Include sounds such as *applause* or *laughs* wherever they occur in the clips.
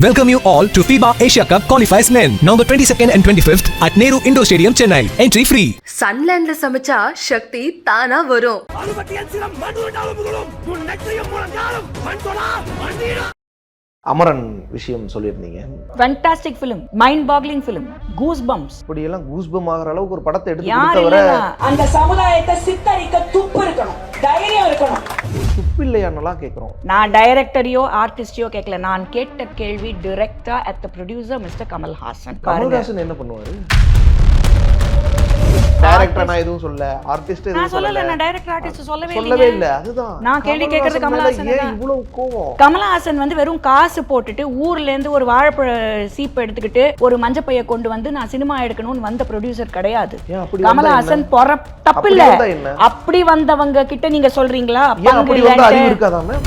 Welcome you all to FIBA Asia Cup qualifiers men, November 22nd and 25th at Nehru Indoor Stadium, Chennai. Entry free. சன்லேண்ட்ல சமைச்சா சக்தி தானா வரும் அமரன் விஷயம் சொல்லியிருந்தீங்க fantastic film mind boggling film goose bumps இப்படியெல்லாம் goosebump ஆகிற அளவுக்கு ஒரு படத்தை எடுத்து யார் கொடுத்தவரை இல்லைனா அந்த சமுதாயத்தை சித்தரிக்க துப்பு இருக்கணும் தைரியம் இருக்கணும் துப்பில்லையான்னெல்லாம் கேட்குறோம் நான் டைரக்டரையோ ஆர்டிஸ்டையோ கேட்கல நான் கேட்ட கேள்வி டிரெக்டா at the producer mister Kamal Haasan பாருங்க. கமல்ஹாசன் என்ன பண்ணுவாரு? டைரக்டர் நான் எதுவும் சொல்ல ஆர்டிஸ்ட் நான் எதுவும் சொல்லல சொல்லல. நான் டைரக்டர் ஆர்டிஸ்ட் சொல்லவே சொல்லவே இல்லைங்க. இல்ல. அதுதான். நான் கேள்வி கேட்கறது கமல்ஹாசன் மேல கமல்ஹாசன் ஏன். இவ்வளவு கோவம்? கமலஹாசன் வந்து வெறும் காசு போட்டுட்டு ஊர்ல இருந்து ஒரு வாழைப்பழ சீப்பை எடுத்துக்கிட்டு ஒரு மஞ்சப்பைய கொண்டு வந்து நான் சினிமா எடுக்கணும்னு வந்த ப்ரொடியூசர் கிடையாது. கமலஹாசன்? பொற தப்பு இல்ல? அப்படி வந்தவங்க கிட்ட நீங்க சொல்றீங்களா? அப்படி வந்து அறிவு? இருக்காதா மேம்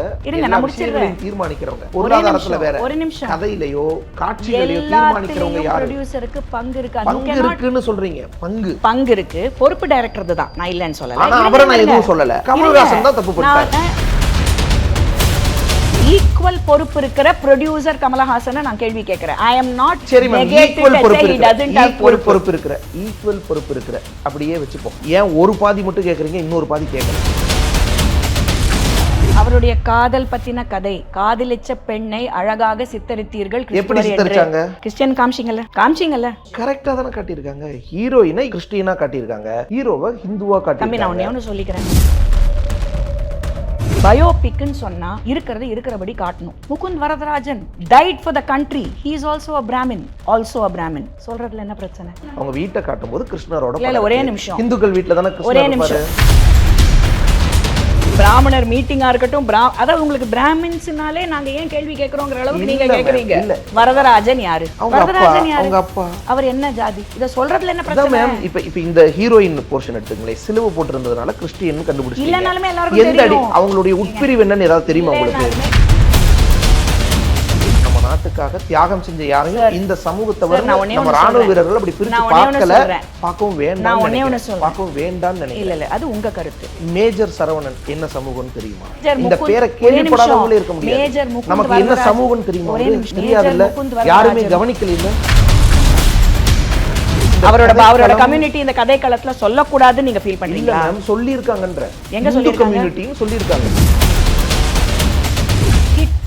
படத்தோட இருங்க, எல்லா நான் முடிச்சிடுறேன். விஷயங்களையும் தீர்மானிக்கிறவங்க பொருளாதாரத்துல நிமிஷம், வேற ஒரு நிமிஷம். கதையிலையோ காட்சிகளையோ தீர்மானிக்கிறவங்க எல்லாத்துலயும் யாரு? ப்ரொடியூசருக்கு பங்கு இருக்கு? அது பங்கு you cannot- இருக்குன்னு சொல்றீங்க. பங்கு. பங்கு இருக்கு. பொறுப்பு டைரக்டர் தான். நான் இல்லைன்னு சொல்லல. ஆனா அவரை நான் எதுவும் சொல்லல. கமல்ஹாசன் தான் தப்பு பண்ணிட்டாரு. ஈக்குவல் பொறுப்பு இருக்கிற ப்ரொடியூசர் கமலஹாசனை நான் கேள்வி கேட்கிறேன். ஐ அம் நாட் சரி ஈக்குவல் பொறுப்பு பொறுப்பு. இருக்கிற ஈக்குவல் பொறுப்பு இருக்கிற அப்படியே வச்சுப்போம். ஏன் ஒரு பாதி மட்டும் கேக்குறீங்க இன்னொரு பாதி கேட்கல அவருடைய காதல் பத்தின கதை காதலிச்ச பெண்ணை அழகாக சித்தரித்தீர்கள் எப்படி. சித்தரிச்சாங்க? கிறிஸ்டியன் காமிச்சிங்கல்ல? காமிச்சிங்கல்ல? கரெக்டா தானே காட்டியிருக்காங்க. ஹீரோயினை கிறிஸ்டியனா காட்டியிருக்காங்க. ஹீரோவை ஹிந்துவா தம்பி நான் சொல்லிக்கிறேன். பயோபிக்னு சொன்னா இருக்கிறது இருக்கிறபடி காட்டணும். Mukund Varadarajan died for the country he is also a Brahmin also a Brahmin சொல்றதுல என்ன பிரச்சனை? அவங்க வீட்டை காட்டும்போது கிருஷ்ணரோட இல்ல, இல்ல, படம் ஒரே. நிமிஷம். இந்துக்கள் வீட்ல தானே ஒரே நிமிஷம். பிராமணர் மீட்டிங்கா இருக்கட்டும் அதாவது உங்களுக்கு பிராமின்ஸ்னாலே நாங்க ஏன் கேள்வி கேட்கறோங்கிற அளவுக்கு நீங்க கேக்குறீங்க. வரதராஜன் யாரு? வரதராஜன் யாரு? அப்பா. அவர் என்ன ஜாதி? இத சொல்றதுல என்ன பிரச்சனை? மேம் இப்ப இப்ப இந்த ஹீரோயின் போர்ஷன் எடுத்துங்களேன் சிலுவை போட்டிருந்ததுனால கிறிஸ்டியன் கண்டுபிடிச்சு இல்லைனாலுமே எல்லாருக்கும் எந்த அடி. அவங்களுடைய உட்பிரிவு என்னன்னு ஏதாவது தெரியுமா உங்களுக்கு? நாட்டுக்காக தியாகம் செஞ்ச யாரையும் இந்த சமூகத்தை சார், நான் ஒண்ணே நம்ம ராணுவ. வீரர்கள் அப்படி ஒண்ணு பார்க்கல. பார்க்கவும் வேண்டாம். பார்க்கவும் வேண்டாம்னு இல்ல நினைக்கிறேன் இல்ல அது உங்க கருத்து மேஜர் சரவணன் என்ன சமூகம்னு தெரியுமா இந்த பேரை கேள்விப்படாதவங்களே இருக்க முடியாது நமக்கு என்ன வரதராஜன். சமூகம் தெரியுமா. தெரியாதுல்ல யாருமே. கவனிக்கல அவரோட அவரோட கம்யூனிட்டி இந்த கதை களத்துல சொல்லக்கூடாதுன்னு நீங்க ஃபீல் பண்றீங்களா சொல்லி இருக்காங்கன்ற எங்க சொல்லியிருக்காங்க? கம்யூனிட்டியும் சொல்லி இருக்காங்க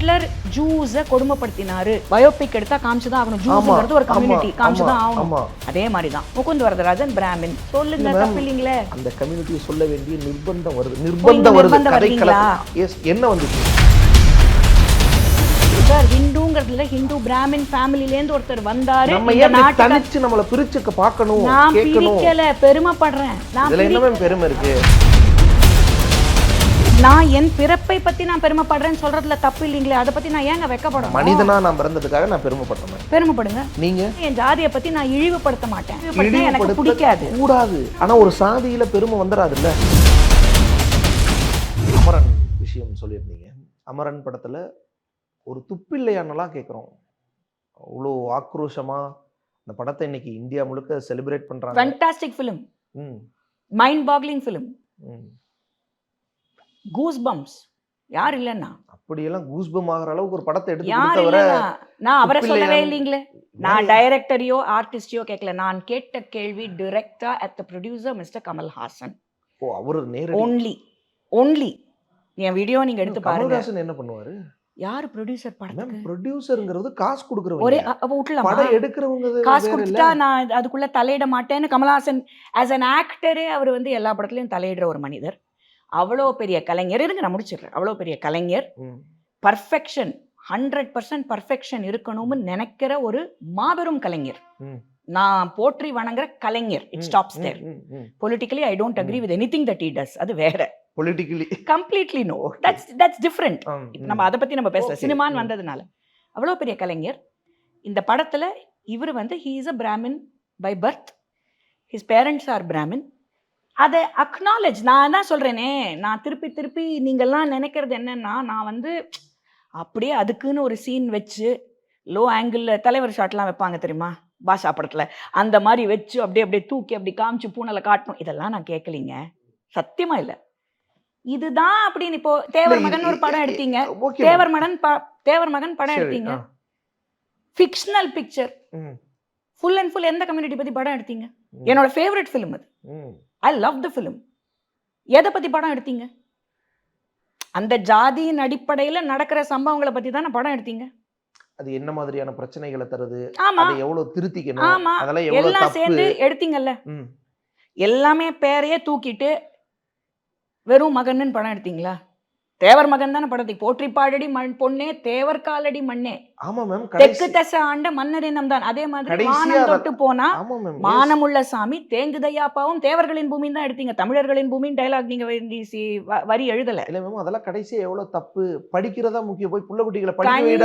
ஹிட்லர் ஜூஸ கொடுமைப்படுத்தினாரு. பயோபிக் எடுத்தா காமிச்சுதான் ஆகணும். ஜூஸ்ங்கிறது ஒரு கம்யூனிட்டி காமிச்சுதான். ஆகணும். அதே மாதிரி தான் முகுந்த் வரதராஜன் பிராமின் சொல்லுங்க இல்ல, ma'am. தப்பு இல்லீங்களே அந்த கம்யூனிட்டியை சொல்ல வேண்டிய நிர்பந்தம் வருது. நிர்பந்தம் வருது. என்ன வந்துச்சு? சார் ஹிந்துங்கிறதுல ஹிந்து பிராமின் ஃபேமிலில இருந்து ஒருத்தர் வந்தாரு. நம்ம ஏன் தனிச்சு நம்மள பிரிச்சுக்க பார்க்கணும் நான் பிரிக்கல பெருமைப்படுறேன். நான் இதுல என்ன பெருமை இருக்கு? நான் என் பிறப்பை பத்தி நான் பெருமைப்படுறேன்னு சொல்றதுல தப்பு இல்லீங்களே அதை பத்தி நான் ஏங்க வெக்கப்படணும் மனிதனா நான் பிறந்ததுக்காக நான் பெருமைப்படுறேன். பெருமைப்படுங்க. நீங்க? என் ஜாதியை பத்தி நான் இழிவுபடுத்த மாட்டேன். எனக்கு பிடிக்காது. கூடாது. ஆனா ஒரு சாதியில பெருமை வந்துடாதுல்ல அமரன் விஷயம் சொல்லியிருந்தீங்க. அமரன் படத்துல ஒரு துப்பில்லையானலாம் கேட்குறோம் அவ்வளோ ஆக்ரோஷமா அந்த படத்தை இன்னைக்கு இந்தியா முழுக்க செலிப்ரேட் பண்றாங்க. Fantastic film hmm, mind boggling film hmm. Goose bumps யார் இல்லைன்னா? அப்படியெல்லாம் கூஸ்பம் ஆகிற அளவுக்கு ஒரு படத்தை எடுத்து யார் நான் அவரை சொல்லவே இல்லைங்களே. நான் டைரக்டரையோ ஆர்டிஸ்டையோ கேட்கல. நான் கேட்ட கேள்வி டிரெக்டா at the producer mister Kamal Haasan ஓ அவரு நேரடி. ஒன்லி ஒன்லி என் வீடியோ நீங்க எடுத்து பாருங்க. கமல்ஹாசன் என்ன பண்ணுவாரு? யார் ப்ரொடியூசர் படத்துக்கு? ப்ரொடியூசருங்கிறது காசு ஒரே கொடுக்குறவங்க. அ- அவ விட்டுலாமா படம் எடுக்கிறவங்க காசு கொடுத்துட்டா நான் அதுக்குள்ள தலையிட மாட்டேன்னு கமல்ஹாசன் ஆஸ் an ஆக்டரே அவர் வந்து எல்லா படத்துலயும் தலையிடுற ஒரு மனிதர். அவ்வளோ பெரிய கலைஞர் இருங்க நான் முடிச்சிடுறேன். அவ்வளோ பெரிய கலைஞர். பர்ஃபெக்ஷன் ஹண்ட்ரட் பர்சன்ட் பர்ஃபெக்ஷன் இருக்கணும்னு நினைக்கிற ஒரு மாபெரும் கலைஞர். நான் போற்றி வணங்குற கலைஞர். It stops there. Politically I don't agree with anything that he does அது வேற. Politically. Completely no. That's that's different. நம்ம அதை பத்தி நம்ம Okay. சினிமான்னு. வந்ததுனால. அவ்வளோ பெரிய கலைஞர். இந்த படத்துல இவர் வந்து he is a Brahmin by birth his parents are Brahmin அதை அக்னாலேஜ் நான் தான் சொல்றேனே? நான் திருப்பி திருப்பி நீங்கள்லாம் நினைக்கிறது என்னன்னா நான் வந்து அப்படியே அதுக்குன்னு ஒரு சீன் வச்சு லோ ஆங்கிளில் தலைவர் ஷாட்லாம் வைப்பாங்க தெரியுமா? பாஷா படத்தில். அந்த மாதிரி வச்சு அப்படியே அப்படியே தூக்கி அப்படி காமிச்சு பூனலை காட்டணும். இதெல்லாம் நான் கேட்கலிங்க. சத்தியமா இல்லை. இதுதான் அப்படின்னு இப்போ தேவர் மகன் ஒரு படம் எடுத்தீங்க. தேவர் மகன் தேவர் மகன் படம் எடுத்தீங்க. Fictional picture full and full எந்த கம்யூனிட்டி பத்தி படம் எடுத்தீங்க? என்னோட ஃபேவரட் ஃபிலிம் அது. ஐ லவ் த ஃபிலிம் எதை பத்தி படம் எடுத்தீங்க? அந்த ஜாதியின் அடிப்படையில நடக்கிற சம்பவங்களை பத்தி தானே படம் எடுத்தீங்க? அது என்ன மாதிரியான பிரச்சனைகளை தருது? ஆமா. அதை எவ்வளவு திருத்திக்கணும்? அதெல்லாம் எல்லாம் சேர்ந்து எடுத்தீங்கல்ல. எல்லாமே பேரையே தூக்கிட்டு வெறும் மகன்னு படம் எடுத்தீங்களா? தேவர் மகன் தானே படத்தை. போற்றி பாடடி மண் பொண்ணே தேவர் காலடி மண்ணே. ஆமா மேம் தெற்கு தசை ஆண்ட மன்னரினம் தான் அதே மாதிரி மானம் தொட்டு போனா. மானமுள்ள சாமி தேங்குதையாப்பாவும் தேவர்களின் பூமின்னு தான் எடுத்தீங்க. தமிழர்களின் பூமின்னு டைலாக் நீங்க வரி எழுதல. இல்ல மேம் அதெல்லாம் கடைசியா எவ்வளவு தப்பு? படிக்கிறதா முக்கியம். போய் புள்ள குட்டிகளை படிக்க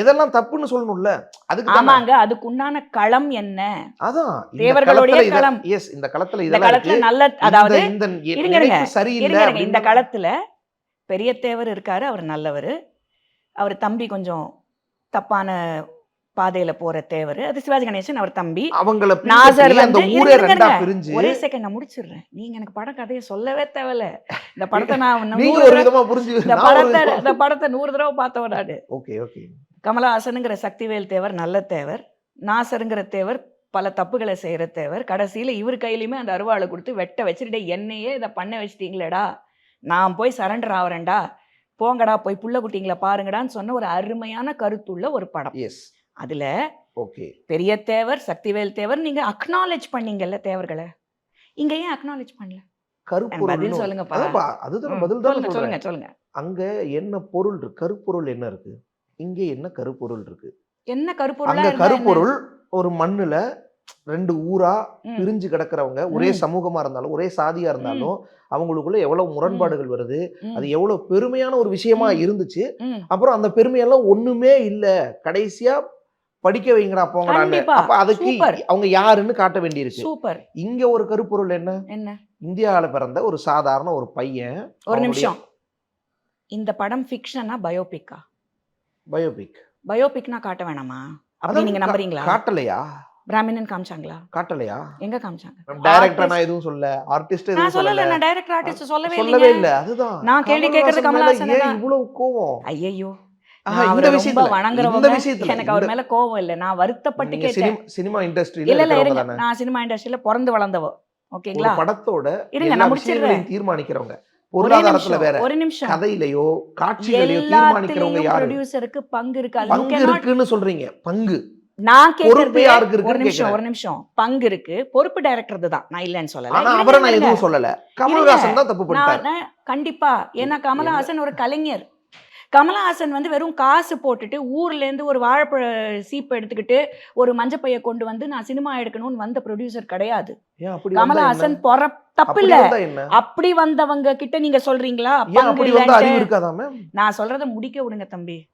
எதெல்லாம் தப்புன்னு சொல்லணும்ல. அதுக்கு. ஆமாங்க அதுக்கு உண்டான களம் என்ன? அதான் தேவர்களுடைய களம். yes இந்த களத்துல இந்த களத்துல நல்ல அதாவது இந்த களத்துல பெரிய தேவர் இருக்காரு அவர் நல்லவர். அவர் தம்பி கொஞ்சம் தப்பான பாதையில போற தேவர். அது சிவாஜி கணேசன் அவர் தம்பி. அவங்கள நாசர் அந்த ஊரே ரெண்டா. பிரிஞ்சு ஒரே செகண்ட் நான் முடிச்சிடுறேன். நீங்க எனக்கு பட கதையை சொல்லவே தேவையில்ல. இந்த *laughs* படத்தை நான் இன்னும் நீங்க நூறு ஒரு தடவை- விதமா புரிஞ்சு இந்த படத்தை இந்த படத்தை நூறு தடவை பார்த்தவன் நானு. Okay okay. கமலஹாசனுங்கிற சக்திவேல் தேவர் நல்ல தேவர். நாசருங்கிற தேவர் பல தப்புகளை செய்யற தேவர். கடைசியில இவர் கையிலுமே அந்த அருவாளை கொடுத்து வெட்ட வச்சுட்டு என்னையே இதை பண்ண வச்சிட்டீங்களேடா. நான் போய் சரண்டர் ஆவறேன்டா. போங்கடா போய் புள்ள குட்டிங்களை பாருங்கடான்னு சொன்ன ஒரு அருமையான கருத்துள்ள ஒரு படம். எஸ் அதுல ஓகே பெரிய தேவர் சக்திவேல் தேவர் நீங்க அக்னாலேஜ் பண்ணீங்கல்ல தேவர்களை? இங்க ஏன் அக்னாலேஜ் பண்ணல? கருப்பொருள் பதில் சொல்லுங்கப்பா. அதுதான் பதில் தான் சொல்லுங்க சொல்லுங்க அங்க என்ன பொருள் இருக்கு? கருப்பொருள் என்ன இருக்கு? இங்க என்ன கருப்பொருள் இருக்கு? என்ன கருப்பொருளா அங்க? கருப்பொருள் ஒரு மண்ணுல ரெண்டு ஊரா பிரிஞ்சு கிடக்கிறவங்க ஒரே. சமூகமா இருந்தாலும் ஒரே சாதியா இருந்தாலும் அவங்களுக்குள்ள எவ்வளவு முரண்பாடுகள் வருது அது எவ்வளவு பெருமையான ஒரு விஷயமா. இருந்துச்சு. அப்புறம் அந்த பெருமையெல்லாம் ஒண்ணுமே இல்ல. கடைசியா படிக்க வைங்கடா போங்கடான்னு கண்டிப்பா. அப்ப அதுக்கு. அவங்க யாருன்னு காட்ட வேண்டியிருக்கு. சூப்பர். இங்க ஒரு கருப்பொருள் என்ன? என்ன? இந்தியாவில பிறந்த ஒரு சாதாரண ஒரு பையன். ஒரு நிமிஷம். இந்த படம் ஃபிக்ஷனா பயோபிக்கா பயோபிக் பயோபிக்னா காட்ட வேணாமா? அப்படி நீங்க நம்புறீங்களா? காட்டலையா? பிராமினன் காமிச்சாங்களா? காட்டலையா? எங்க காமிச்சாங்க? டைரக்டர் நான் எதுவும் சொல்ல ஆர்டிஸ்ட் நான் எதுவும் சொல்லல. நான் டைரக்டர் ஆர்டிஸ்ட் சொல்லவே சொல்லவே இல்லைங்க. இல்ல. அதுதான். நான் கேள்வி கேட்கறது கமல்ஹாசன் தான். இவ்வளவு கோவம்? ஐயோ ஆஹா, நான் இந்த விஷயத்துல எனக்கு அவர் மேல கோவம் இல்ல. நான் வருத்தப்பட்டு கேட்டேன். சினிமா இண்டஸ்ட்ரியில இல்ல இல்ல நான் சினிமா இண்டஸ்ட்ரியில பிறந்து வளர்ந்தவ. ஓகேங்களா? படத்தோட இருங்க நான் முடிச்சிடுறேன் தீர்மானிக்கிறவங்க. பொருளாதாரத்துல வேற ஒரு நிமிஷம். கதையிலையோ காட்சிகளையோ தீர்மானிக்கிறவங்க யாரு? ப்ரொடியூசருக்கு பங்கு இருக்கு பங்கு இருக்குன்னு சொல்றீங்க. பங்கு. நான் பொறுப்பு ஒரு நிமிஷம் ஒரு நிமிஷம். பங்கு இருக்கு. பொறுப்பு டைரக்டர் தான். நான் இல்லைன்னு சொல்லல. ஆனா இருங்க, அவரை நான் இருங்க. எதுவும் சொல்லல. கமல்ஹாசன் தான் தப்பு பண்ணிட்டாரு. நான் நான் கண்டிப்பா. ஏன்னா கமலஹாசன் ஒரு கலைஞர். கமலஹாசன் வந்து வெறும் காசு போட்டுட்டு ஊர்ல இருந்து ஒரு வாழைப்பழ சீப்பு எடுத்துக்கிட்டு ஒரு மஞ்சப்பைய கொண்டு வந்து நான் சினிமா எடுக்கணும்னு வந்த ப்ரொடியூசர் கிடையாது. கமலஹாசன்? பொற அப்படி இல்ல. அப்படி வந்தவங்க கிட்ட நீங்க சொல்றீங்களா? நான் சொல்றத முடிக்க விடுங்க தம்பி.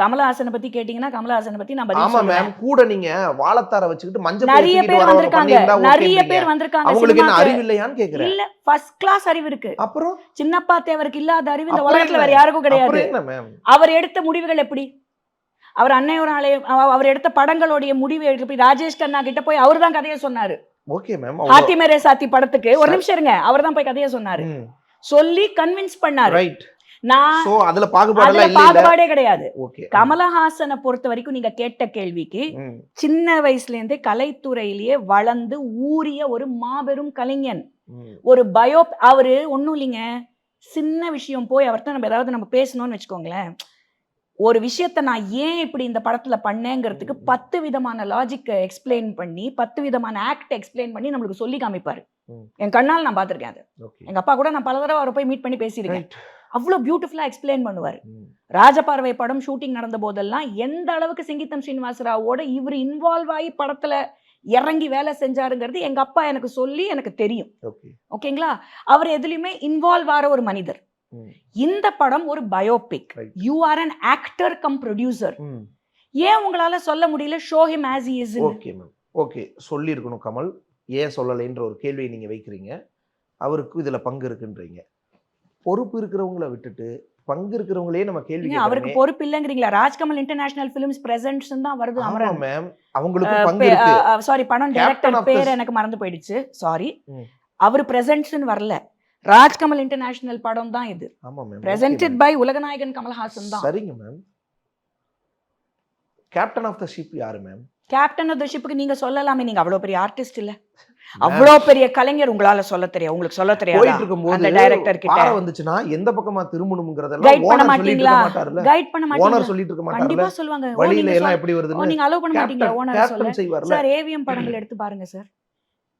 கமலஹாசனை பத்தி கேட்டீங்கன்னா கமலஹாசனை பத்தி நான் ஆமா மேம் கூட நீங்க வாழைத்தார வச்சுக்கிட்டு மஞ்சள் நிறைய பேர் வந்திருக்காங்க. நிறைய. பேர் வந்திருக்காங்க அவங்களுக்கு என்ன. அறிவு இல்லையான்னு கேக்குறேன். இல்ல ஃபர்ஸ்ட் கிளாஸ் அறிவு இருக்கு. அப்புறம்? சின்னப்பா தேவருக்கு இல்லாத அறிவு இந்த உலகத்துல? வேற யாருக்கும் கிடையாது. அவர் எடுத்த முடிவுகள் எப்படி? அவர் அன்னையோர் ஆலயம் அவ- அவர் எடுத்த படங்களுடைய முடிவு எப்படி? ராஜேஷ் கண்ணா கிட்ட போய் அவர் தான் கதையை சொன்னாரு. ஓகே மேம் ஹாத்தி மேரே சாத்தி படத்துக்கு. ஒரு. நிமிஷம் இருங்க. அவர் தான் போய் கதையை சொன்னாரு. சொல்லி கன்வின்ஸ் பண்ணாரு. ரைட் நான் அதுல பாகுபாடே கிடையாது. கமலஹாசனை பொறுத்த வரைக்கும் நீங்க கேட்ட கேள்விக்கு சின்ன வயசுல இருந்தே கலைத்துறையிலேயே வளர்ந்து ஊறிய ஒரு மாபெரும் கலைஞன். ஒரு பயோ அவரு ஒண்ணும் இல்லைங்க. சின்ன விஷயம் போய் அவர்கிட்ட நம்ம ஏதாவது நம்ம பேசணும்னு வச்சுக்கோங்களேன். ஒரு விஷயத்த நான் ஏன் இப்படி இந்த படத்துல பண்ணேங்கிறதுக்கு பத்து விதமான லாஜிக் எக்ஸ்பிளைன் பண்ணி பத்து விதமான ஆக்ட் எக்ஸ்பிளைன் பண்ணி நம்மளுக்கு சொல்லி காமிப்பாரு. என் கண்ணால் நான் பார்த்திருக்கேன் அது. எங்க அப்பா கூட நான் பல தடவை அவரை போய் மீட் பண்ணி பேசியிருக்கேன். ரைட் அவ்வளவு பியூட்டிஃபுல்லா எக்ஸ்பிளைன் பண்ணுவாரு. ராஜபார்வை படம் ஷூட்டிங் நடந்த போதெல்லாம் எந்த அளவுக்கு சிங்கித்தம் ஸ்ரீனிவாசராவோட இவர் இன்வால்வ் ஆகி படத்துல இறங்கி வேலை செஞ்சாருங்கிறது எங்க அப்பா எனக்கு சொல்லி எனக்கு தெரியும். ஓகே ஓகேங்களா அவர் எதுலயுமே இன்வால்வ் ஆகிற ஒரு மனிதர். இந்த படம் ஒரு biopic. You are an actor cum producer ஏன் உங்களால சொல்ல முடியல? Show him as is okay ma'am okay சொல்லியிருக்கணும் கமல். ஏன் சொல்லலைன்ற ஒரு கேள்வியை நீங்க வைக்கிறீங்க. அவருக்கு இதுல பங்கு இருக்குன்றீங்க. பொறுப்பு இருக்கிறவங்கள விட்டுட்டு பங்கு இருக்கிறவங்களே நம்ம கேள்வி அவருக்கு பொறுப்பு இல்லைங்கிறீங்களா? ராஜ்கமல் இன்டர்நேஷனல் பிலிம்ஸ் பிரசன்ட்ஸ் தான் வருது ஆமா அமரன். மேம் அவங்களுக்கு பங்கு சாரி Captain டைரக்டர் பேர் எனக்கு மறந்து போயிடுச்சு. சாரி. அவர் பிரசன்ட்ஸ்னு வரல. ராஜ்கமல் இன்டர்நேஷனல் படம் தான் இது. பிரசன்டட் பை உலகநாயகன் கமல்ஹாசன் தான். சரிங்க ma'am captain of the ship யாரு மேம் கேப்டன் ஆஃப் த ஷிப்புக்கு நீங்க சொல்லலாமே நீங்க அவ்வளவு பெரிய ஆர்டிஸ்ட் இல்ல. அவ்வளவு பெரிய கலைஞர் உங்களால சொல்ல தெரியும் உங்களுக்கு சொல்ல தெரியாது? அந்த டைரக்டர் கிட்ட. பாறை வந்துச்சுன்னா எந்த பக்கமா திரும்பணுங்கிறதெல்லாம் கைட் பண்ண ஓனர் மாட்டீங்களா? கைட் பண்ண ஓனர் மாட்டீங்களா? சொல்லிட்டு இருக்க மாட்டாருல்ல கண்டிப்பா சொல்லுவாங்க. ஓ, வழியில எல்லாம் எப்படி வருதுன்னு நீங்க அலோவ் பண்ண மாட்டீங்க ஓனர் சொல்ல. சார் ஏவிஎம் படங்கள் எடுத்து பாருங்க சார்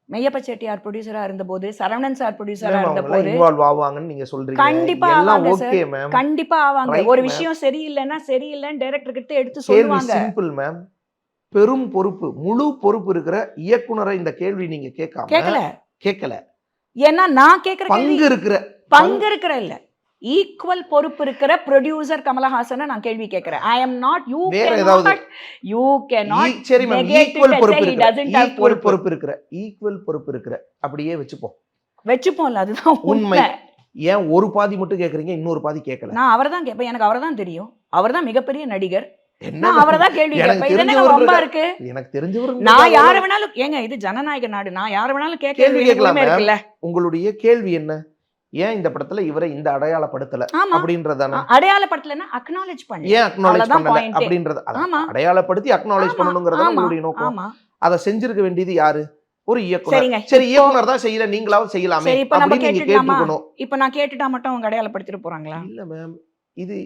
மெய்யப்ப செட்டியார் ப்ரொடியூசரா இருந்தபோது சரவணன் சார் ப்ரொடியூசரா மேம் இருந்த அவங்க போது இன்வால்வ் ஆவாங்கன்னு நீங்க சொல்றீங்க. கண்டிப்பா ஆவாங்க சார். கண்டிப்பா ஆவாங்க. ஒரு. விஷயம் சரியில்லைன்னா சரியில்லைன்னு டைரக்டர் கிட்ட எடுத்து சொல்லுவாங்க. சிம்பிள் மேம் பெரும் பொறுப்பு முழு பொறுப்பு இருக்கிற இயக்குனரை இந்த கேள்வி நீங்க கேட்காம கேட்கல. கேட்கல. ஏன்னா நான் கேக்குற பங்கு இருக்கிற பங்கு இருக்கிற இல்ல. ஈக்குவல் பொறுப்பு இருக்கிற ப்ரொடியூசர் கமலஹாசனை நான் கேள்வி கேட்கிறேன். ஐ அம் நாட் யூ வேற ஏதாவது? யூ கேன் நாட் சரி மேம் ஈக்குவல் பொறுப்பு இருக்கிற ஈக்குவல் பொறுப்பு. இருக்கிற ஈக்குவல் பொறுப்பு இருக்கிற அப்படியே வச்சுப்போம். வச்சுப்போம்ல அதுதான் உண்மை. ஏன் ஒரு பாதி மட்டும் கேக்குறீங்க இன்னொரு பாதி கேட்கல? நான் அவரை தான் கேட்பேன் எனக்கு அவரை தான் தெரியும். அவர் தான் மிகப்பெரிய நடிகர். என்ன அவரை கேள்வி இருக்கா- எனக்கு தெரிஞ்சவர் நான் யார வேணாலும் ஏங்க இது ஜனநாயக நாடு. நான் யார வேணாலும் கேள்வி கேட்கலாம் இருக்குல்ல? உங்களுடைய கேள்வி என்ன? ஏன் இந்த படத்துல இவரை இந்த அடையாளப்படுத்தல? அப்படின்றதானே? அடையாளப்படுத்தலன்னா அக்னாலேஜ் பண்ணு. ஏன் அக்னாலேஜ் பண்ணல. அப்படின்றது. அடையாளப்படுத்தி அக்னாலேஜ் பண்ணணுங்கிறது உங்களுடைய நோக்கம். அதை செஞ்சிருக்க வேண்டியது யாரு? ஒரு இயக்குனர். சரி இயக்குனர் தான் செய்யல நீங்களாவது செய்யலாமே அப்படின்னு நீங்க? கேட்டுக்கணும் இப்ப நான் கேட்டுட்டா மட்டும் அவங்க அடையாளப்படுத்திட்டு போறாங்களா? இல்ல மேம் இது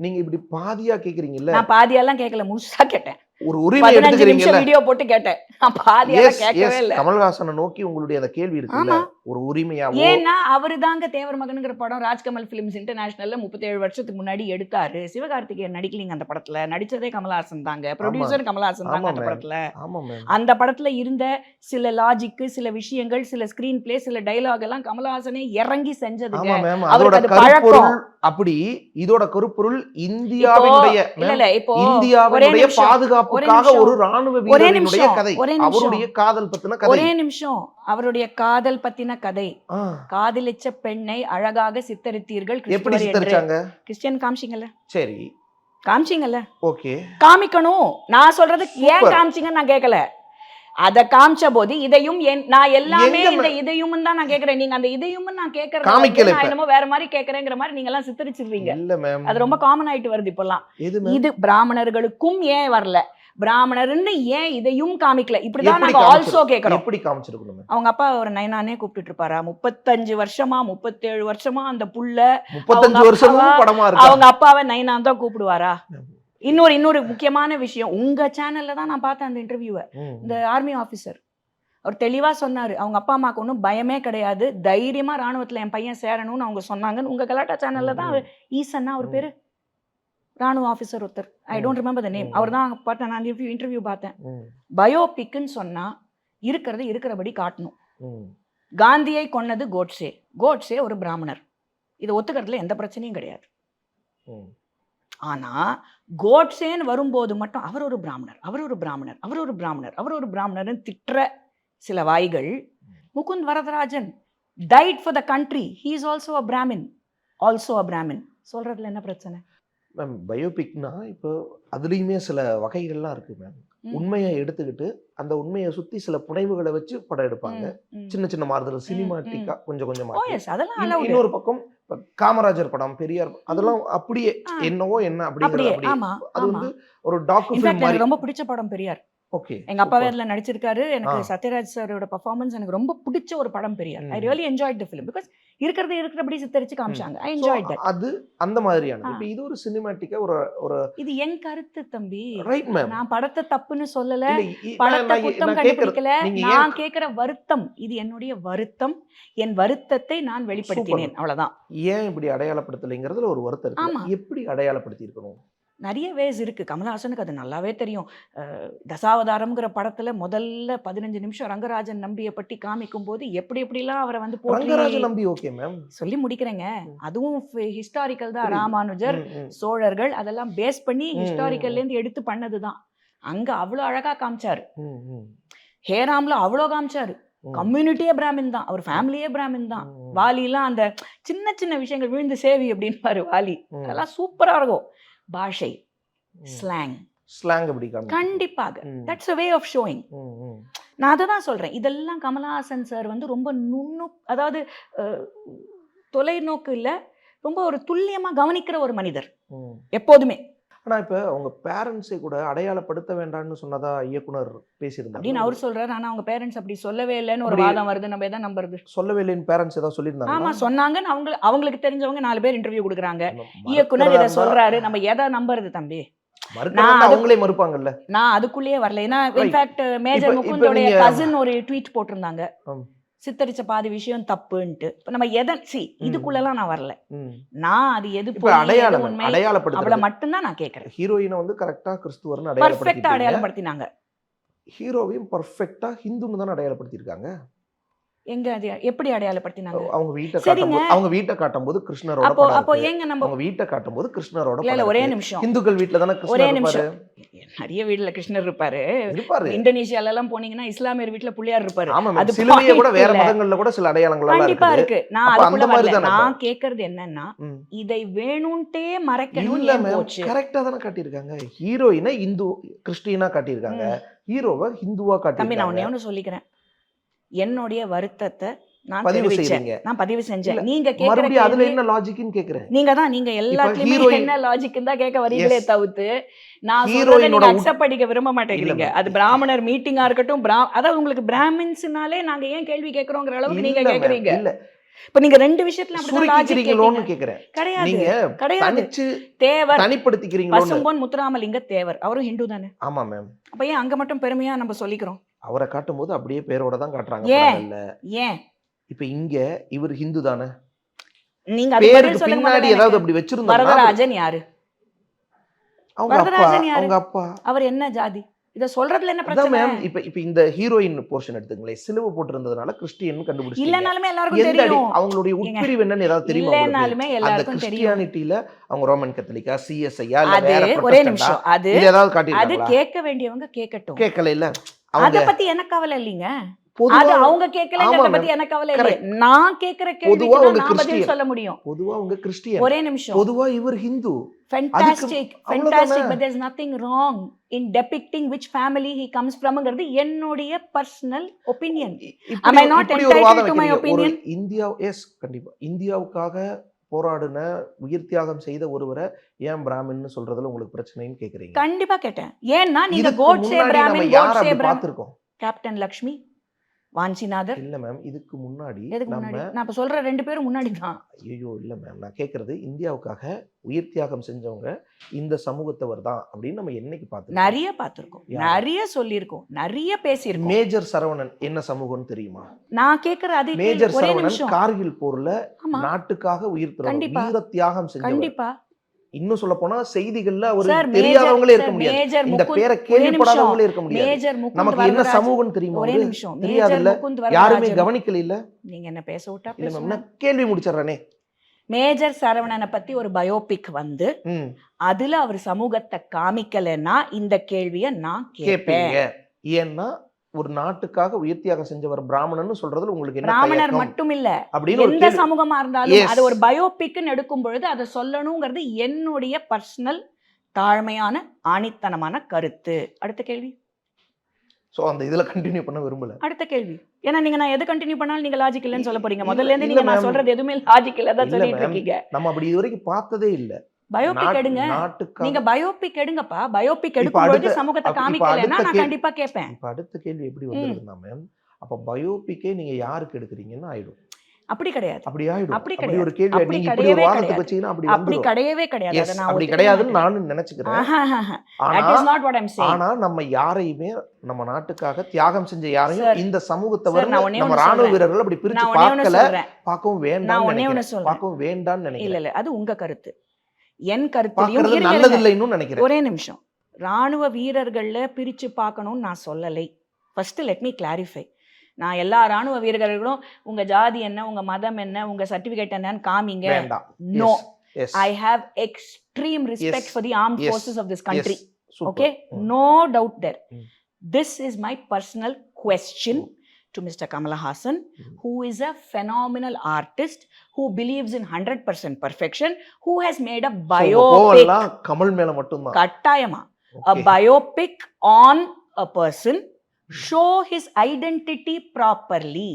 நீங்க இப்படி பாதியா கேக்குறீங்கல்ல? நான் பாதியெல்லாம் கேட்கல முழுசா கேட்டேன். ஒரு உரிமை எடுத்துக்கிறீங்கல்ல? வீடியோ போட்டு கேட்டேன். நான் Yes, கேட்கவே இல்ல. கமல்ஹாசனை நோக்கி உங்களுடைய அந்த கேள்வி இருக்குல்ல. ஒரு உரிமையாவோ ஏன்னா அவரு தாங்க தேவர் மகனுங்கிற படம் ராஜ்கமல் பிலிம்ஸ் இன்டர்நேஷனல்ல முப்பத்தேழு வருஷத்துக்கு முன்னாடி எடுத்தாரு. சிவகார்த்திகேயன் நடிக்கலீங்க அந்த படத்துல. நடிச்சதே கமல்ஹாசன் தாங்க. ப்ரொடியூசர் கமல்ஹாசன் தாங்க அந்த. படத்துல. அந்த படத்துல இருந்த சில லாஜிக்கு சில விஷயங்கள் சில ஸ்கிரீன் பிளே சில டைலாக் எல்லாம் கமல்ஹாசனே இறங்கி செஞ்சதுங்க. அவருக்கு அது பழக்கம். அப்படி இதோட கருப்பொருள் இந்தியாவினுடைய இல்ல இல்ல இப்போ ஒரே இந்தியாவினுடைய பாதுகாப்புக்காக. ஒரு ராணுவ வீரனுடைய கதை. அவருடைய காதல் பத்தின கதை. ஒரே நிமிஷம். அவருடைய காதல் பத்தின கதை. காதலிச்ச பெண்ணை அழகாக சித்தரித்தீர்கள் எப்படி. சித்தரிச்சாங்க? கிறிஸ்டியன் காமிச்சிங்கல்ல? சரி. காமிச்சிங்கல்ல? ஓகே. காமிக்கணும். நான் சொல்றது ஏன். காமிச்சிங்கன்னு நான் கேட்கல அத காமிச்ச போது இதையும் நான் எல்லாமே இந்த இதையும் தான் நான் கேக்குறேன். நீங்க அந்த இதையும் நான் வந்து நான். என்னமோ வேற மாதிரி கேக்குறேங்கிற மாதிரி நீங்க எல்லாம் சித்தரிச்சிருவீங்க. இல்ல மேம் அது ரொம்ப காமன் ஆயிட்டு வருது இப்பெல்லாம். இது பிராமணர்களுக்கும் ஏன் வரல? பிராமணர்னு ஏன் இதையும் காமிக்கல? இப்படிதான் நாங்க ஆல்சோ கேக்குறோம். எப்படி காமிச்சிருக்கணும்? அவங்க அப்பா ஒரு நைனானே கூப்பிட்டுட்டு இருப்பாரா முப்பத்தஞ்சு வருஷமா முப்பத்தேழு வருஷமா அந்த புள்ள முப்பத்தஞ்சு அப்பாவா- படமா இருக்கு? அவங்க அப்பாவை நைனான் தான் கூப்பிடுவாரா? இன்னொரு இன்னொரு முக்கியமான விஷயம் உங்க சேனல்ல தான் நான் பார்த்தேன் அந்த இன்டர்வியூவை இந்த ஆர்மி ஆஃபீஸர் அவர் தெளிவா சொன்னாரு அவங்க அப்பா அம்மாக்கு ஒன்றும் பயமே கிடையாது. தைரியமா ராணுவத்துல என் பையன் சேரணும்னு அவங்க சொன்னாங்கன்னு உங்க கலாட்டா சேனல்ல தான் அவர் ஈசன்னா அவர் பேரு. ராணுவ ஆஃபீஸர் ஒருத்தர். I don't remember the name. அவர் தான் பார்த்தேன் நான் இன்டர்வியூ பார்த்தேன். பயோபிக்னு சொன்னா இருக்கிறது இருக்கிறபடி காட்டணும். காந்தியை கொன்னது கோட்ஸே. கோட்ஸே ஒரு பிராமணர். இதை ஒத்துக்கிறதுல எந்த பிரச்சனையும் கிடையாது. ஆனா கோட்ஸேன்னு வரும்போது மட்டும் அவர் ஒரு பிராமணர் அவர் ஒரு பிராமணர் அவர் ஒரு பிராமணர் அவர் ஒரு பிராமணர்னு திட்டுற சில வாய்கள் Mukund Varadarajan died for the country he is also a Brahmin also a Brahmin சொல்றதுல என்ன பிரச்சனை? மேம் பயோபிக்னா இப்போ அதுலேயுமே சில வகைகள்லாம் இருக்கு மேம். உண்மையை எடுத்துக்கிட்டு அந்த உண்மையை சுத்தி சில புனைவுகளை வச்சு படம் எடுப்பாங்க. சின்ன சின்ன மாறுதல் சினிமாட்டிக்கா கொஞ்சம் கொஞ்சமா ஓ இருக்கு. எஸ் அதெல்லாம் இன்னும் allowed. இன்னொரு பக்கம் காமராஜர் படம் பெரியார் அதெல்லாம் அப்படியே. என்னவோ என்ன ஆமா அது வந்து ஒரு டாக்கு இன்ஃபேக்ட் ஃபிலிம் மாதிரி எனக்கு ரொம்ப பிடிச்ச படம் பெரியார் ஓகே எங்க அப்பாவே அதுல நடிச்சிருக்காரு எனக்கு. சத்யராஜ் சாரோட பர்ஃபார்மன்ஸ் எனக்கு ரொம்ப பிடிச்ச ஒரு படம் Periyar I. Really enjoyed the film because இருக்கிறது இருக்கிறபடி சித்தரிச்சு காமிச்சாங்க. ஐ என்ஜாய்ட் தட் அது அந்த மாதிரியானது. ஆ. இப்ப இது ஒரு சினிமாட்டிக்கா ஒரு ஒரு இது என் கருத்து தம்பி. ரைட் மேம் நான் படத்தை தப்புன்னு சொல்லல. படத்தை குத்தம் கண்டுபிடிக்கல. நான் ஏன் கேக்குற வருத்தம் இது என்னுடைய வருத்தம். என் வருத்தத்தை நான் வெளிப்படுத்தினேன். அவ்வளவுதான். ஏன் இப்படி அடையாளப்படுத்தலைங்கிறதுல ஒரு வருத்தம். இருக்கு. எப்படி அடையாளப்படுத்தி இருக்கணும் நிறைய வேஸ் இருக்கு. கமல்ஹாசனுக்கு அது நல்லாவே தெரியும். தசாவதாரம்ங்கிற படத்துல முதல்ல பதினஞ்சு நிமிஷம் ரங்கராஜன் நம்பியை பற்றி காமிக்கும் போது எப்படி எப்படிலாம் அவரை வந்து ரங்கராஜ போற்றி நம்பி ஓகே மேம். சொல்லி முடிக்கிறேங்க. அதுவும் ஹிஸ்டாரிக்கல் தான். ராமானுஜர் சோழர்கள் அதெல்லாம் பேஸ் பண்ணி ம், ம், ஹிஸ்டாரிக்கல்ல இருந்து எடுத்து பண்ணதுதான் அங்க அவ்வளோ அழகா காமிச்சாரு. ஹேராம்ல அவ்வளோ காமிச்சாரு. கம்யூனிட்டியே பிராமின் தான். அவர் ஃபேமிலியே பிராமின் தான். வாலிலாம் அந்த சின்ன சின்ன விஷயங்கள் விழுந்து சேவி அப்படின்பாரு வாலி. அதெல்லாம் சூப்பரா இருக்கும். பாஷை ஸ்லாங் ஸ்லாங் அப்படி கண்டிப்பாக. That's a way of showing. நான் அதை தான் சொல்றேன். இதெல்லாம் கமலஹாசன் சார் வந்து ரொம்ப நுண்ணு அதாவது தொலைநோக்கு இல்ல ரொம்ப ஒரு துல்லியமா கவனிக்கிற ஒரு மனிதர். எப்போதுமே. ஆனா இப்ப அவங்க பேரண்ட்ஸை கூட அடையாளப்படுத்த வேண்டாம்னு சொன்னதா இயக்குனர் பேசியிருந்தாங்க அப்படின்னு அவர் சொல்றாரு. ஆனா அவங்க பேரண்ட்ஸ் அப்படி சொல்லவே இல்லைன்னு ஒரு வாதம் வருது. நம்ம எதை நம்புறது? சொல்லவே இல்லைன்னு பேரண்ட்ஸ் ஏதாவது ஆமா சொல்லியிருந்தாங்க சொன்னாங்கன்னு அவங்க அவங்களுக்கு தெரிஞ்சவங்க நாலு பேர் இன்டர்வியூ கொடுக்குறாங்க. இயக்குனர் இதை சொல்றாரு? நம்ம எதை நம்புறது தம்பி? அவங்களே மறுப்பாங்கல்ல? நான் அதுக்குள்ளேயே வரல. ஏன்னா. இன்ஃபேக்ட் மேஜர் முகுந்தோடைய கசின் ஒரு ட்வீட் போட்டிருந்தாங்க. ஆம். சித்தரிச்ச பாதி விஷயம் தப்புன்ட்டு. இப்ப நம்ம எதை சி இதுக்குள்ளலாம் நான் வரல. நான் அது எது அடையாளம் உண்மை அவளை அடையாளப்படுத்த மட்டும்தான் நான் கேக்குறேன் ஹீரோயினை வந்து கரெக்டா கிறிஸ்துவர்னு அடையாளப்படுத்தி அடையாளப்படுத்தினாங்க. ஹீரோவையும் பர்ஃபெக்டா ஹிந்துன்னு தானே அடையாளப்படுத்தியிருக்காங்க? எங்க அது எப்படி அடையாளப்படுத்தினாங்க? அவங்க வீட்டை சரிங்க. காட்டும்போது அவங்க வீட்டை காட்டும்போது கிருஷ்ணரோட அப்போ அப்போ. ஏங்க நம்ம அவங்க வீட்டை காட்டும்போது கிருஷ்ணரோட இல்ல ஒரே. நிமிஷம். இந்துக்கள் வீட்ல தானே ஒரே நிமிஷம். நிறைய வீடுல கிருஷ்ணர் இருப்பாரு. இருப்பாரு. இந்தோனேஷியால எல்லாம் போனீங்கன்னா இஸ்லாமியர் வீட்டுல புள்ளியார் இருப்பாரு. ஆமா அது சிலுவையை கூட வேற. மதங்கள்ல கூட சில அடையாளங்கள் கண்டிப்பா இருக்கு. நான் அதுக்குள்ள வரல. நான் கேக்குறது என்னன்னா. இதை வேணும்ட்டே மறைக்கணும் இல்ல போச்சு? கரெக்டா தானே காட்டியிருக்காங்க. ஹீரோயினை இந்து கிறிஸ்டியனா காட்டியிருக்காங்க. ஹீரோவை ஹிந்துவா தம்பி நான் ஒண்ணே ஒண்ணு சொல்லிக்கிறேன். என்னுடைய வருத்தத்தை நான் பதிவு செய்றீங்க. நான் பதிவு செஞ்சேன். நீங்க கேக்குற மறுபடியும் அதுல என்ன லாஜிக்னு கேக்குறேன்? நீங்க தான் நீங்க எல்லாத்துலயுமே என்ன லாஜிக் தான் கேட்க வரீங்களே. தவிர்த்து நான் சொல்றதை நீங்க அக்செப்ட் பண்ணிக்க விரும்ப மாட்டேங்கிறீங்க. அது பிராமணர் மீட்டிங்கா இருக்கட்டும் பிரா அதாவது உங்களுக்கு பிராமின்ஸ்னாலே நாங்க ஏன் கேள்வி கேக்குறோங்கிற அளவுக்கு நீங்க கேக்குறீங்க. இல்ல. இப்ப நீங்க ரெண்டு விஷயத்துல சுருக்கிக்கிறீங்களோன்னு கேக்குறீங்க. கேக்குறேன். கிடையாது நீங்க கிடையாது. தேவர் தனிப்படுத்திக்கிறீங்களோன்னு. பசும்பொன் முத்துராமலிங்க தேவர். அவரும் ஹிந்து தானே? ஆமா மேம் அப்ப ஏன் அங்க மட்டும் பெருமையா நம்ம சொல்லிக்கிறோம்? அவரை காட்டும்போது அப்படியே பேரோட தான் காட்டுறாங்க? படங்கள்ல. ஏன்? இப்ப இங்க இவர் ஹிந்து தானே? நீங்க அதுக்கு பதில் பேருக்கு சொல்லுங்க பின்னாடி முதல்ல ஏதாவது எனக்கு. அப்படி வச்சிருந்தா வரதராஜன் யாரு? அவங்க அப்பா வரதராஜன் யாரு? அவங்க அப்பா. அவர் என்ன ஜாதி? இத சொல்றதுல என்ன அதான் பிரச்சனை? மேம் இப்ப இப்ப இந்த ஹீரோயின் போர்ஷன் எடுத்துங்களேன் சிலுவை போட்டிருந்ததுனால கிறிஸ்டியன் கண்டுபிடிச்சு இல்லனாலுமே எல்லாருக்கும் எந்த அடி தெரியும். அவங்களுடைய உட்பிரிவு என்னன்னு ஏதாவது தெரியுமா உங்களுக்கு? இல்லனாலுமே அந்த எல்லாருக்கும் தெரியும். கிறிஸ்டியானிட்டில அவங்க ரோமன் கத்தலிக்கா சிஎஸ்ஐயா இல்ல அது வேற ஒரே Protestant-ஆ? நிமிஷம். அது இது ஏதாவது அது கேட்க வேண்டியவங்க கேட்கட்டும். கேட்கல இல்ல அத பத்தி எனக்கு கவலை இல்லைங்க அது அவங்க கேட்கலங்கிறத ஆமா, பத்தி எனக்கு கவலை இல்லை. நான் கேக்குற கேள்விக்கு நான் பதில். சொல்ல முடியும் பொதுவா அவங்க கிறிஸ்டியன் ஒரே நிமிஷம் பொதுவா இவர் Hindu fantastic? Fantastic but there's nothing wrong in depicting family he comes ஃப்ரம்ங்கிறது என்னுடைய பர்சனல் my வைக்கிறீங்க. ஒரு opinion? இந்தியா எஸ் கண்டிப்பா இந்தியாவுக்காக போராடின உயிர் தியாகம் செய்த ஒருவரை ஏன் பிராமின்னு சொல்றதுல உங்களுக்கு பிரச்சனைன்னு கேக்குறீங்க? கண்டிப்பா கேட்டேன். ஏன்னா நீங்க கோட்ஸே பிராமின் கோட்ஸே பிராமின் பார்த்திருக்கோம்? கேப்டன் லக்ஷ்மி. வாஞ்சிநாதர். இல்ல மேம் இதுக்கு முன்னாடி எதுக்கு நம்ம முன்னாடி நான் இப்ப சொல்ற ரெண்டு பேரும் முன்னாடி தான். ஐயோ இல்ல மேம் நான் கேக்குறது இந்தியாவுக்காக உயிர் தியாகம் செஞ்சவங்க இந்த சமூகத்தவர் தான் அப்படின்னு நம்ம என்னைக்கு பார்த்து நிறைய பார்த்திருக்கோம்? நிறைய சொல்லியிருக்கோம். நிறைய பேசியிருக்கோம். மேஜர் சரவணன் என்ன சமூகம்னு தெரியுமா? நான் கேக்குற அதே. மேஜர் சரவணன் கார்கில் போர்ல நாட்டுக்காக உயிர். வீர தியாகம் செஞ்சவர். கண்டிப்பா. இன்னும் சொல்ல போனா செய்திகள்ல அவர் சார் தெரியாதவங்களே இருக்க முடியாது. இந்த பேரை ஒரே கேள்விப்படாதவங்களே இருக்க முடியாது. நமக்கு என்ன சமூகம் தெரியுமா ஒரே? நிமிஷம். தெரியாதுல்ல முகுந்த் யாருமே கவனிக்கல இல்ல. நீங்க என்ன பேச விட்டா இல்ல மேம் கேள்வி முடிச்சிடுறேனே. மேஜர் சரவணனை பத்தி ஒரு பயோபிக் வந்து அதுல அவர் சமூகத்தை காமிக்கலைன்னா இந்த கேள்விய நான் கேட்பேன். ஏன்னா ஒரு நாட்டுக்காக உயிர் தியாகம் செஞ்சவர் பிராமணன் சொல்றதுல உங்களுக்கு என்ன பிராமணர்? மட்டும் இல்ல அப்படின்னு எந்த சமூகமா இருந்தாலும். அது ஒரு பயோபிக்னு எடுக்கும் பொழுது அதை சொல்லணுங்கிறது என்னுடைய பர்சனல் தாழ்மையான ஆணித்தனமான கருத்து. அடுத்த கேள்வி. சோ அந்த இதுல கண்டினியூ பண்ண விரும்பல. அடுத்த கேள்வி. ஏன்னா நீங்க நான் எது கண்டினியூ பண்ணாலும் நீங்க லாஜிக் இல்லைன்னு சொல்ல போறீங்க. முதல்ல இருந்து நீங்க நான். சொல்றது எதுவுமே லாஜிக் இல்ல தான் சொல்லிட்டு. இருக்கீங்க. நம்ம அப்படி இதுவரைக்கும் பார்த்ததே இல்ல. பயோபிக் நாட்- எடுங்க நீங்க பயோபிக் எடுங்கப்பா பயோபிக் இப்ப எடுக்கும் பொழுது அடுத்த- சமூகத்தை காமிக்கலைன்னா நான் கண்டிப்பா கேட்பேன் இப்ப அடுத்த கேள்வி எப்படி வந்திருக்குன்னா மேம் அப்ப பயோபிக்கே நீங்க யாருக்கு எடுக்கிறீங்கன்னு ஆயிடும் அப்படி கிடையாது அப்படி ஆயிடும் அப்படி கிடையாது. ஒரு கேள்வி அப்படி கிடையவே கிடையாது. அப்படி அப்படி கிடையவே கிடையாது அதை நான் அப்படி கிடையாதுன்னு. நானும் நினைச்சுக்கிறேன். That ஆனா is not what I'm saying. ஆனா நம்ம யாரையுமே நம்ம நாட்டுக்காக தியாகம் செஞ்ச யாரையும் இந்த சமூகத்தை sir, நான் ஒண்ணே நம்ம ஒண்ணு ராணுவ. வீரர்கள் அப்படி பிரிச்சு நான் ஒண்ணே ஒண்ணு பார்க்கல. பார்க்கவும் நான் வேண்டாம் ஒண்ணே ஒண்ணு நினைக்கிறேன் சொல்றேன். பார்க்கவும் வேண்டாம்னு இல்ல நினைக்கிறேன் இல்ல அது உங்க கருத்து என் கருத்துலயும் ஒரே நிமிஷம். ராணுவ வீரர்கள்ல பிரிச்சு பார்க்கணும்னு நான் சொல்லலை. ஃபர்ஸ்ட் லெட் மீ கிளாரிஃபை நான் எல்லா ராணுவ வீரர்களும் உங்க ஜாதி என்ன உங்க மதம் என்ன உங்க சர்டிபிகேட் என்னன்னு காமிங்க. No I have extreme respect. For the arm Yes. Forces of this country no doubt there. Mm. this is my personal question. To mr kamal hassan Mm. who is a phenomenal artist who believes in 100% perfection who has made a biopic கோவம்லாம் கமல் மேல மட்டும்தான். கட்டாயமா. A Okay. biopic on a person show his identity properly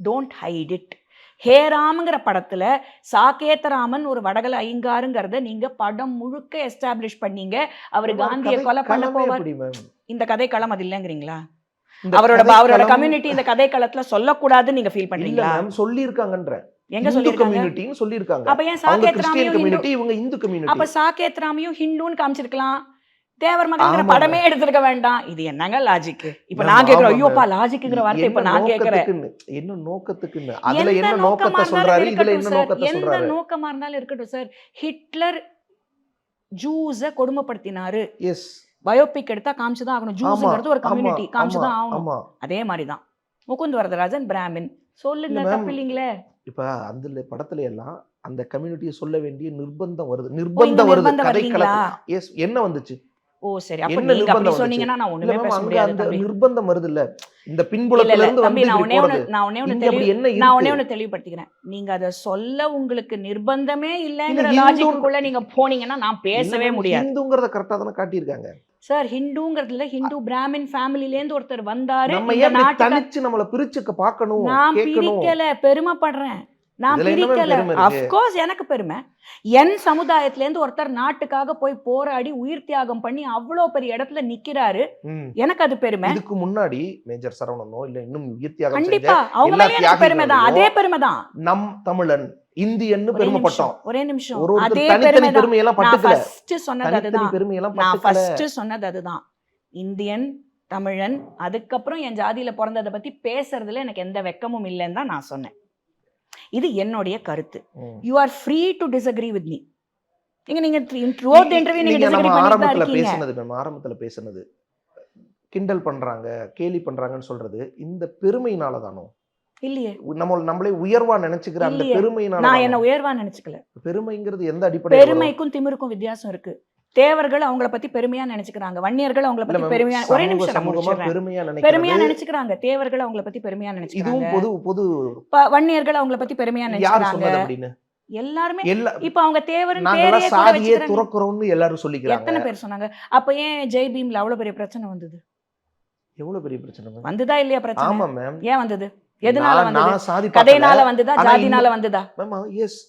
don't hide it ஹேராம்ங்கிற படத்துல சாகேத்தராமன் ஒரு வடகல ஐங்காருங்கிறத நீங்க படம் முழுக்க establish பண்ணீங்க. அவர் காந்தியை கொலை பண்ண போவார்? இந்த கதை களம் அது இல்லைங்கிறீங்களா? அவரோட அவரோட கம்யூனிட்டி இந்த கதை களத்துல சொல்லக்கூடாதுன்னு நீங்க ஃபீல் பண்றீங்களா? சொல்லியிருக்காங்கன்ற. எங்க கம்யூனிட்டின்னு சொல்லியிருக்காங்க? அப்ப ஏன் அவங்க சாகேத் கிறிஸ்டியன் ராமையும் ஹிந்து கம்யூனிட்டி இவங்க இந்து அப்ப கம்யூனிட்டி சாகேத் ராமையும் ஹிந்துன்னு காமிச்சிருக்கலாம். தேவர் மகன்ங்கிற ஆமா, படமே எடுத்திருக்க வேண்டாம். இது என்னங்க லாஜிக் இப்ப நான் கேக்குறேன் ஐயோப்பா. லாஜிக்ங்கிற வார்த்தை இப்ப நான் கேக்குறேன். என்ன நோக்கத்துக்குன்னு? அதுல எந்த என்ன நோக்கத்தை சொல்றாரு? இதுல என்ன நோக்கத்தை எந்த சொல்றாரு? நோக்கமா இருந்தாலும் இருக்கட்டும் சார் ஹிட்லர் ஜூஸ கொடுமைப்படுத்தினாரு. எஸ் பயோபிக் எடுத்தா காமிச்சுதான் ஆகணும். ஜூஸ்ங்கிறது ஒரு கம்யூனிட்டி காமிச்சுதான் ஆகணும். ஆமா அதே மாதிரிதான். முகுந்த் வரதராஜன் பிராமின். சொல்லுங்க. தப்பு இல்லைங்களே இப்ப அந்த படத்துல எல்லாம் அந்த கம்யூனிட்டியை சொல்ல வேண்டிய நிர்பந்தம் வருது. நிர்பந்தம் வருது? எஸ் என்ன வந்துச்சு? ஓ சரி. அப்ப நீங்க அப்படி? சொன்னீங்கன்னா நான் ஒண்ணுமே பேச முடியாது அந்த நிர்பந்தம் வருது இல்ல இந்த பின்புலத்துல இருந்து வந்து நான் ஒண்ணு போறது நான் ஒண்ணு அப்படி தெளிவு நான் இருக்கு? ஒண்ணு தெளிவுபடுத்திக்கிறேன். நீங்க அதை சொல்ல உங்களுக்கு நிர்பந்தமே இல்லைங்கிற இல்ல, லாஜிக்குள்ள நீங்க போனீங்கன்னா நான் பேசவே முடியாது. ஹிந்துங்கிறத கரெக்டா தானே காட்டியிருக்காங்க? சார் ஹிந்துங்கிறதுல ஹிந்து பிராமின் ஃபேமிலில இருந்து ஒருத்தர் வந்தாரு. தனிச்சு நம்மள பிரிச்சு பார்க்கணும் நான் பிரிக்கல பெருமைப்படுறேன். நான் பிரிக்கல? அப்கோர்ஸ் எனக்கு பெருமை. என் சமுதாயத்துல இருந்து ஒருத்தர் நாட்டுக்காக போய் போராடி உயிர் தியாகம் பண்ணி அவ்வளோ பெரிய இடத்துல நிக்கிறாரு. எனக்கு அது பெருமை. இதுக்கு முன்னாடி மேஜர் சரவணனோ இல்ல இன்னும் உயிர் தியாகம் கண்டிப்பா. செஞ்ச அவங்க எல்லா மேலே எனக்கு பெருமை தான் அதே பெருமை தான் நம் தமிழன் இந்தியன்னு பெருமைப்பட்டோம். ஒரே நிமிஷம். அதே பெருமை நான் பட்டுக்கல. சொன்னது அதுதான். பெருமையெல்லாம் நான் பட்டுக்கல. ஃபர்ஸ்ட் சொன்னது அதுதான். இந்தியன் தமிழன் அதுக்கப்புறம் என் ஜாதியில பிறந்ததை பத்தி பேசுறதுல எனக்கு எந்த வெக்கமும் இல்லைன்னு தான் நான் சொன்னேன். இது என்னுடைய கருத்து. You are free to disagree with me நீங்க நீங்க த்ரூ தி இன்டர்வியூ நீங்க டிஸ்அக்ரி பண்ணிட்டு தான் ஆரம்பத்துல இருக்கீங்க. பேசுனது மேம் ஆரம்பத்துல பேசுனது கிண்டல் பண்றாங்க கேலி பண்றாங்கன்னு சொல்றது இந்த பெருமையினால தானோ இல்லையே. நம்ம நம்மளே உயர்வா நினைச்சுக்கிற அந்த. பெருமையினால நான் என்ன? உயர்வா நினைச்சுக்கல. பெருமைங்கிறது எந்த அடிப்படையில் பெருமைக்கும் திமிருக்கும் வித்தியாசம் இருக்கு. தேவர்கள் அவங்கள பத்தி பெருமையா நினைச்சுக்கிறாங்க. வன்னியர்கள் அவங்கள பத்தி பெருமையா ஒரே நிமிஷம். பெருமையா நினைச்சுக்கிறாங்க. தேவர்கள் அவங்கள பத்தி பெருமையா இதுவும் நினைச்சுக்கிறாங்க பொது பொது வன்னியர்கள் அவங்கள பத்தி பெருமையா நினைச்சுக்கிறாங்க. எல்லாருமே எல்லா இப்ப அவங்க தேவரன் பேரையே சாதியே துறக்கிறோம்னு எல்லாரும் சொல்லிக்கிறாங்க. எத்தனை பேர் சொன்னாங்க? அப்ப ஏன் ஜெய் பீம்ல அவ்வளவு பெரிய பிரச்சனை வந்தது? எவ்வளவு பெரிய பிரச்சனை? வந்துதா இல்லையா பிரச்சனை? ஆமா மேம். ஏன் வந்தது? எதனால வந்தது? கதையினால வந்ததா? ஜாதினால வந்ததா? மேம் எஸ்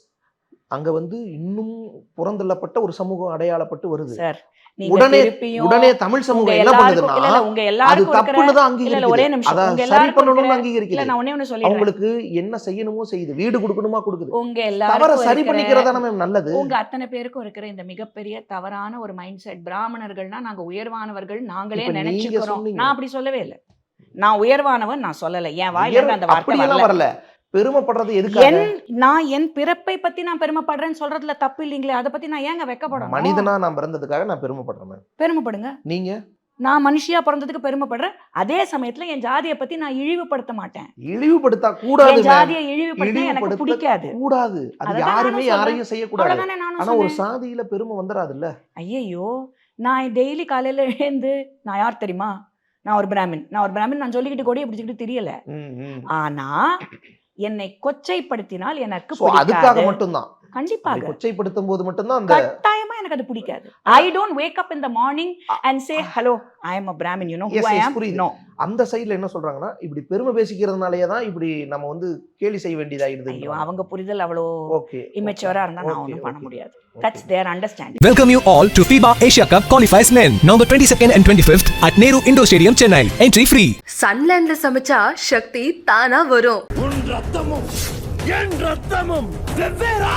அங்க வந்து இன்னும் புறந்தள்ளப்பட்ட ஒரு சமூகம் அடையாளப்பட்டு வருது. சார் உடனே உடனே தமிழ் சமூகம் என்ன பண்ணுதுன்னா உங்க எல்லாருக்கும் தப்புன்னு தான் இல்ல ஒரே அங்கீகரிக்குது. நிமிஷம். உங்க சரி எல்லாருக்கும் பண்ணணும்னு அங்கீகரிக்குது. நான் ஒண்ணே ஒண்ணு சொல்லிடுறேன். அவங்களுக்கு என்ன செய்யணுமோ செய்யுது. வீடு கொடுக்கணுமா கொடுக்குது. உங்க தவற எல்லாருக்கும் சரி பண்ணிக்கிறதா மேம் நல்லது. உங்க அத்தனை பேருக்கும் இருக்கிற இந்த மிகப்பெரிய தவறான ஒரு மைண்ட் செட் பிராமணர்கள்னா நாங்க உயர்வானவர்கள். நாங்களே நினைச்சுக்கிறோம். நான் அப்படி சொல்லவே இல்லை. நான் உயர்வானவன் நான் சொல்லல. என் வாயில அந்த வார்த்தை வரல. பெருமைப்படுறது எதுக்காக? என் நான் என் பிறப்பை பத்தி நான் பெருமைப்படுறேன்னு சொல்றதுல தப்பு இல்லைங்களே அதை பத்தி நான் ஏங்க வெக்கப்படணும்? மனிதனா நான் பிறந்ததுக்காக நான் பெருமைப்படுறேன் பெருமைப்படுங்க. நீங்க? நான் மனுஷியா பிறந்ததுக்கு பெருமைப்படுறேன். அதே சமயத்துல என் ஜாதியை பத்தி நான் இழிவுபடுத்த மாட்டேன். இழிவுபடுத்தா கூடாது. ஜாதியை இழிவுபடுத்த எனக்கு பிடிக்காது. கூடாது. அது யாருமே. யாரையும் செய்யக்கூடாது. ஆனா ஒரு சாதியில பெருமை வந்துடாதுல்ல ஐயையோ நான் டெய்லி காலையில எழுந்து நான் யார் தெரியுமா? நான் ஒரு பிராமின். நான் ஒரு பிராமின் நான் சொல்லிக்கிட்டு கொடியை பிடிச்சிக்கிட்டு தெரியல. ஆனா என்னை கொச்சைப்படுத்தினால் எனக்கு அதுக்காக மட்டும்தான். கண்டிப்பாக. கொச்சைப்படுத்தும் போது மட்டும்தான் அந்த கட்டாயமா எனக்கு அது பிடிக்காது. I don't wake up in the morning and say hello I am a Brahmin you know புரியுது. நோ அந்த சைடுல என்ன சொல்றாங்கன்னா இப்படி பெருமை பேசிக்கிறதுனாலயே தான் இப்படி நம்ம வந்து கேலி செய்ய வேண்டியதாயிடுது ஐயோ அவங்க புரிதல் அவ்வளோ இமெச்சூரா இருந்தா நான் ஒன்றும் பண்ண முடியாது. That's their understanding Welcome you all to FIBA Asia Cup qualifiers men, November 22nd and 25th at Nehru Indoor Stadium, Chennai. Entry free. சன்லேண்ட்ல சமைச்சா சக்தி தானா வரும் உன் ரத்தமும் என் ரத்தமும் வெவ்வேறா